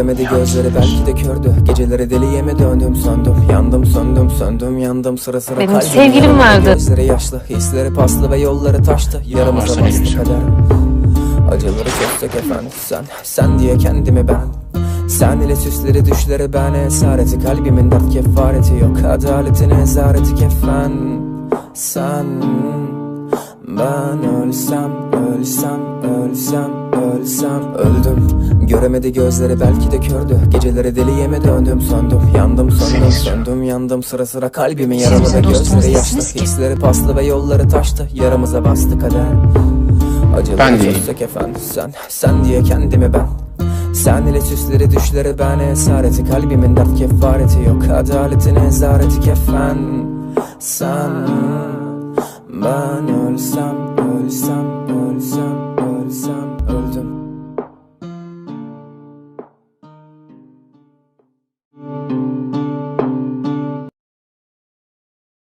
Göremedi gözleri belki de kördü. Geceleri deliye mi döndüm söndüm. Yandım söndüm söndüm yandım. Sıra sıra Benim sevgilim vardı. Gözleri yaşlı hisleri paslı ve yolları taştı. Yaramıza bastı neymiş? kader. Acıları çözsek efendim sen Sen diye kendimi ben. Sen ile süsleri düşleri ben. Esareti Kalbimin dert kefareti yok. Adaletin ezareti kefen. Sen Ben ölsem Ölsem Ölsem Ölsem Öldüm. Göremedi gözleri belki de kördü. Geceleri deliye mi döndüm söndüm. Yandım söndüm söndüm. Yandım sıra sıra Kalbimin yaralı gözleri yaşlı? Hisleri paslı ve yolları taştı. Yaramıza bastı kader. Acıları Ben çözsek efendim sen Sen diye kendimi ben. Sen ile süsleri düşleri ben esareti Kalbimin dert kefareti yok. Adaletin ezareti kefen. Sen